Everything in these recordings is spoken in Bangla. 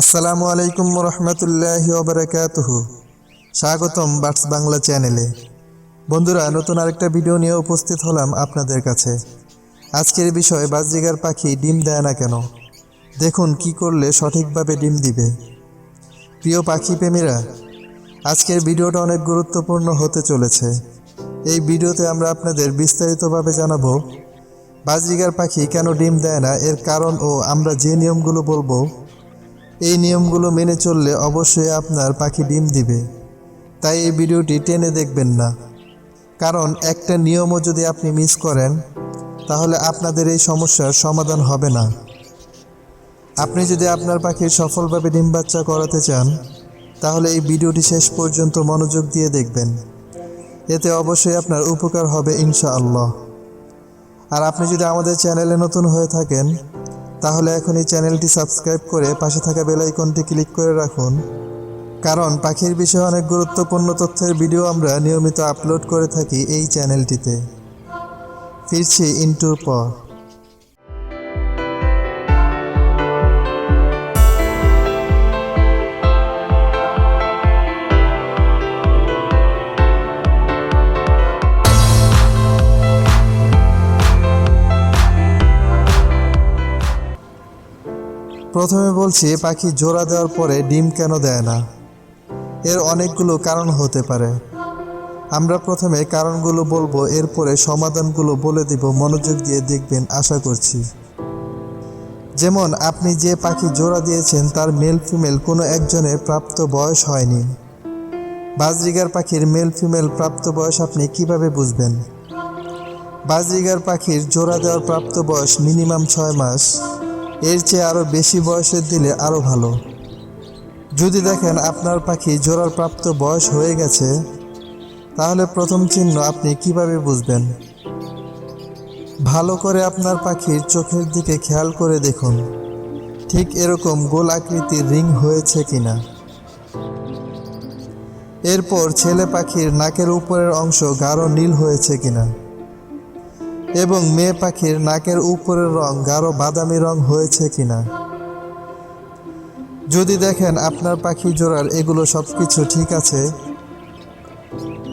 আসসালামু আলাইকুম রহমতুল্লাহি ওবরাকাতুহ। স্বাগতম বার্ডস বাংলা চ্যানেলে। বন্ধুরা, নতুন আরেকটা ভিডিও নিয়ে উপস্থিত হলাম আপনাদের কাছে। আজকের বিষয়, বাজরিগার পাখি ডিম দেয় না কেন? দেখুন কি করলে সঠিকভাবে ডিম দিবে। প্রিয় পাখি প্রেমীরা, আজকের ভিডিওটা অনেক গুরুত্বপূর্ণ হতে চলেছে। এই ভিডিওতে আমরা আপনাদের বিস্তারিতভাবে জানাব, বাজরিগার পাখি কেন ডিম দেয় না, এর কারণ ও আমরা যে নিয়মগুলো বলব এই নিয়মগুলো মেনে চললে অবশ্যই আপনার পাখি ডিম দিবে। তাই এই ভিডিওটি টেনে দেখবেন না। কারণ একটা নিয়মও যদি আপনি মিস করেন, তাহলে আপনাদের এই সমস্যার সমাধান হবে না। আপনি যদি আপনার পাখির সফলভাবে ডিম বাচ্চা করাতে চান, তাহলে এই ভিডিওটি শেষ পর্যন্ত মনোযোগ দিয়ে দেখবেন। এতে অবশ্যই আপনার উপকার হবে ইনশাআল্লাহ। আর আপনি যদি আমাদের চ্যানেলে নতুন হয়ে থাকেন তাহলে এখন এই চ্যানেলটি সাবস্ক্রাইব করে পাশে থাকা বেল আইকনটি ক্লিক করে রাখুন। কারণ পাখির বিষয়ে অনেক গুরুত্বপূর্ণ তথ্যের ভিডিও আমরা নিয়মিত আপলোড করে থাকি এই চ্যানেলটিতে। ফিরছি ইন্টুর পর। প্রথমে বলছি, পাখি জোড়া দেওয়ার পরে ডিম কেন দেয় না? এর অনেকগুলো কারণ হতে পারে। আমরা প্রথমে কারণগুলো বলব, এরপরে সমাধানগুলো বলে দিব, মনোযোগ দিয়ে দেখবেন, আশা করছি। যেমন, আপনি যে পাখি জোড়া দিয়েছেন, তার মেল ফিমেল কোনো একজনের প্রাপ্ত বয়স হয়নি। বাজরিগার পাখির মেল ফিমেল প্রাপ্ত বয়স আপনি কীভাবে বুঝবেন? বাজরিগার পাখির জোড়া দেওয়ার প্রাপ্ত বয়স মিনিমাম ছয় মাস। এর চেয়ে আরও বেশি বয়সের দিলে আরও ভালো। যদি দেখেন আপনার পাখি জোড়ার প্রাপ্ত বয়স হয়ে গেছে, তাহলে প্রথম চিহ্ন আপনি কীভাবে বুঝবেন? ভালো করে আপনার পাখির চোখের দিকে খেয়াল করে দেখুন, ঠিক এরকম গোল আকৃতির রিং হয়েছে কিনা। এরপর ছেলে পাখির নাকের উপরের অংশ গাঢ় নীল হয়েছে কিনা। এবং মেয়ে পাখির নাকের উপরের রং গাঢ় বাদামি রং হয়েছে কিনা। যদি দেখেন আপনার পাখি জোড়ার এগুলো সব কিছু ঠিক আছে,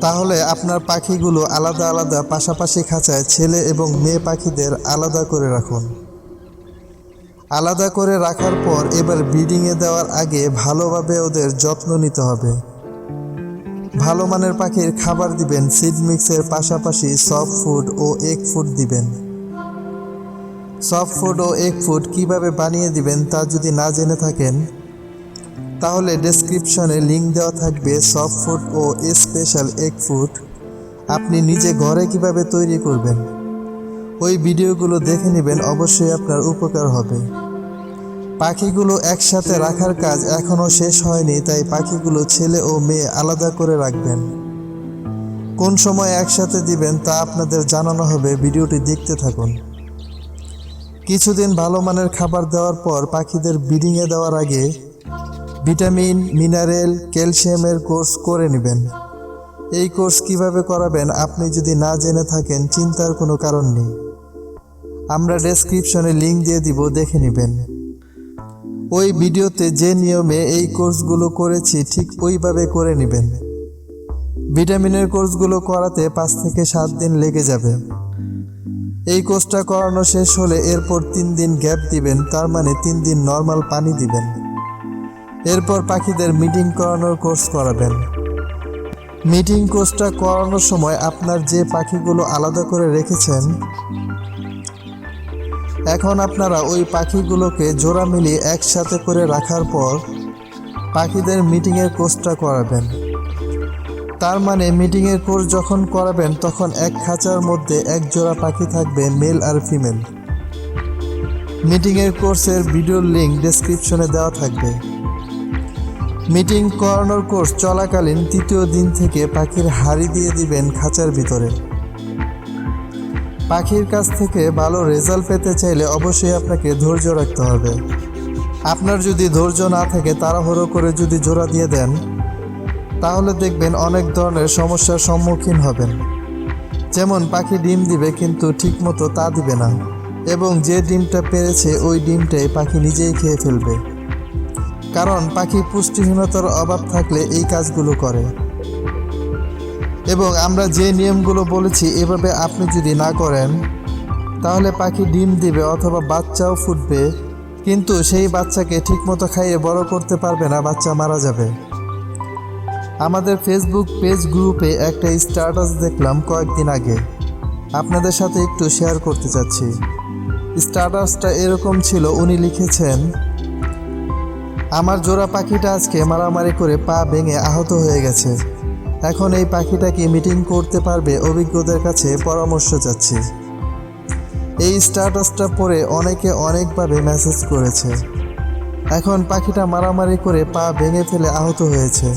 তাহলে আপনার পাখিগুলো আলাদা আলাদা পাশাপাশি খাঁচায় ছেলে এবং মেয়ে পাখিদের আলাদা করে রাখুন। আলাদা করে রাখার পর এবার ব্রিডিংয়ে দেওয়ার আগে ভালোভাবে ওদের যত্ন নিতে হবে। ভালো মানের পাখির খাবার দিবেন সিড মিক্সের পাশাপাশি সফট ফুড ও এগ ফুড দিবেন। সফট ফুড ও এগ ফুড কীভাবে বানিয়ে দিবেন তা যদি না জেনে থাকেন, তাহলে ডেসক্রিপশনে লিংক দেওয়া থাকবে সফট ফুড ও স্পেশাল এগ ফুড আপনি নিজে ঘরে কীভাবে তৈরি করবেন? ওই ভিডিওগুলো দেখে নেবেন, অবশ্যই আপনার উপকার হবে। পাখিগুলো একসাথে রাখার কাজ এখনও শেষ হয়নি, তাই পাখিগুলো ছেলে ও মেয়ে আলাদা করে রাখবেন। কোন সময় একসাথে দিবেন তা আপনাদের জানানো হবে, ভিডিওটি দেখতে থাকুন। কিছুদিন ভালো মানের খাবার দেওয়ার পর পাখিদের ব্রিডিংয়ে দেওয়ার আগে ভিটামিন, মিনারেল, ক্যালসিয়ামের কোর্স করে নেবেন। এই কোর্স কীভাবে করাবেন আপনি যদি না জেনে থাকেন, চিন্তার কোনো কারণ নেই। আমরা ডেসক্রিপশনে লিঙ্ক দিয়ে দিব, দেখে নেবেন। ওই ভিডিওতে যে নিয়মে এই কোর্সগুলো করেছি, ঠিক ওইভাবে করে নেবেন। ভিটামিনের কোর্সগুলো করাতে পাঁচ থেকে সাত দিন লেগে যাবে। এই কোর্সটা করানো শেষ হলে এরপর তিন দিন গ্যাপ দিবেন, তার মানে তিন দিন নর্মাল পানি দিবেন। এরপর পাখিদের মিটিং করানোর কোর্স করাবেন। মিটিং কোর্সটা করানোর সময় আপনার যে পাখিগুলো আলাদা করে রেখেছেন এখন আপনারা ওই পাখিগুলোকে জোড়া মিলিয়ে একসাথে করে রাখার পর পাখিদের মিটিংয়ের কোর্সটা করাবেন। তার মানে মিটিংয়ের কোর্স যখন করাবেন, তখন এক খাঁচার মধ্যে এক জোড়া পাখি থাকবে, মেল আর ফিমেল। মিটিংয়ের কোর্সের ভিডিওর লিঙ্ক ডেসক্রিপশনে দেওয়া থাকবে। মিটিং করানোর কোর্স চলাকালীন তৃতীয় দিন থেকে পাখির হাড়ি দিয়ে দিবেন খাঁচার ভিতরে। পাখির কাছ থেকে ভালো রেজাল্ট পেতে চাইলে অবশ্যই আপনাকে ধৈর্য রাখতে হবে। আপনার যদি ধৈর্য না থাকে, তাড়াহুড়ো করে যদি জোড়া দিয়ে দেন, তাহলে দেখবেন অনেক ধরনের সমস্যার সম্মুখীন হবেন। যেমন পাখি ডিম দিবে কিন্তু ঠিকমতো তা দিবে না, এবং যে ডিমটা পেরেছে, ওই ডিমটাই পাখি নিজেই খেয়ে ফেলবে। কারণ পাখি পুষ্টিহীনতার অভাব থাকলে এই কাজগুলো করে। এবং আমরা যে নিয়মগুলো বলেছি, এভাবে আপনি যদি না করেন, তাহলে পাখি ডিম দিবে অথবা বাচ্চাও ফুটবে। কিন্তু সেই বাচ্চাকে ঠিকমতো খাইয়ে বড় করতে পারবে না, বাচ্চা মারা যাবে। আমাদের ফেসবুক পেজ গ্রুপে একটা স্ট্যাটাস দেখলাম কয়েকদিন আগে। আপনাদের সাথে একটু শেয়ার করতে চাচ্ছি। স্ট্যাটাসটা এরকম ছিল, উনি লিখেছেন, আমার জোড়া পাখিটা আজকে মারামারি করে পা ভেঙে আহত হয়ে গেছে। এখন এই পাখিটা কি মিটিং করতে পারবে অভিজ্ঞদের কাছে পরামর্শ চাচ্ছি। এই স্ট্যাটাসটা পড়ে অনেকে অনেকভাবে মেসেজ করেছে। এখন পাখিটা মারামারি করে পা ভেঙে ফেলে আহত হয়েছে।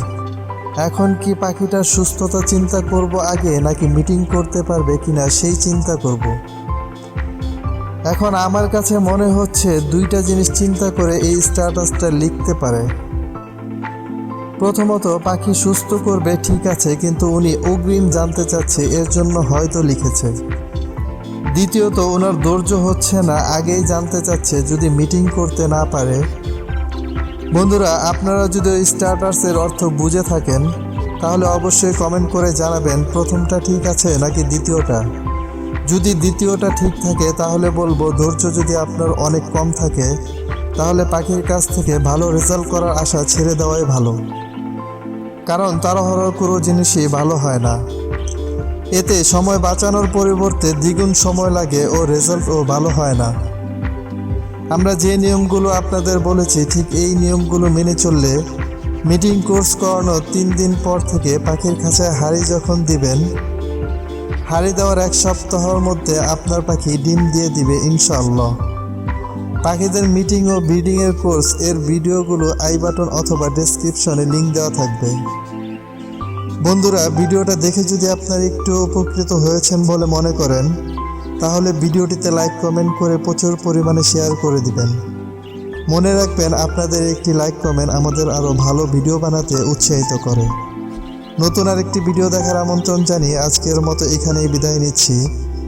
এখন কি পাখিটার সুস্থতা চিন্তা করব আগে নাকি মিটিং করতে পারবে কিনা সেই চিন্তা করব। এখন আমার কাছে মনে হচ্ছে দুইটা জিনিস চিন্তা করে এই স্ট্যাটাসটা লিখতে পারে। প্রথমত, পাখি সুস্থ করবে ঠিক আছে, কিন্তু উনি অগ্রিম জানতে চাচ্ছে, এর জন্য হয়তো লিখেছে। দ্বিতীয়ত, ওনার ধৈর্য হচ্ছে না, আগেই জানতে চাচ্ছে, যদি মিটিং করতে না পারে। বন্ধুরা, আপনারা যদি ওই স্টার্টার্সের অর্থ বুঝে থাকেন, তাহলে অবশ্যই কমেন্ট করে জানাবেন, প্রথমটা ঠিক আছে নাকি দ্বিতীয়টা? যদি দ্বিতীয়টা ঠিক থাকে, তাহলে বলব, ধৈর্য যদি আপনার অনেক কম থাকে, তাহলে পাখির কাছ থেকে ভালো রেজাল্ট করার আশা ছেড়ে দেওয়াই ভালো। কারণ তাড়াহুড়ো কোনো জিনিসই ভালো হয় না। এতে সময় বাঁচানোর পরিবর্তে দ্বিগুণ সময় লাগে ও রেজাল্টও ভালো হয় না। আমরা যে নিয়মগুলো আপনাদের বলেছি, ঠিক এই নিয়মগুলো মেনে চললে মিটিং কোর্স করানোর তিন দিন পর থেকে পাখির খাঁচায় হাড়ি যখন দিবেন, হাড়ি দেওয়ার এক সপ্তাহের মধ্যে আপনার পাখি ডিম দিয়ে দিবে ইনশাআল্লাহ। পাখিদের মিটিং ও ব্রিডিংয়ের কোর্স এর ভিডিওগুলো আই বাটন অথবা ডেসক্রিপশনে লিংক দেওয়া থাকবে। বন্ধুরা, ভিডিওটা দেখে যদি আপনারা একটু উপকৃত হয়েছেন বলে মনে করেন, তাহলে ভিডিওটিতে লাইক কমেন্ট করে প্রচুর পরিমাণে শেয়ার করে দিবেন। মনে রাখবেন, আপনাদের একটি লাইক কমেন্ট আমাদের আরও ভালো ভিডিও বানাতে উৎসাহিত করে। নতুন আরেকটি ভিডিও দেখার আমন্ত্রণ জানিয়ে আজকের মতো এখানেই বিদায় নিচ্ছি।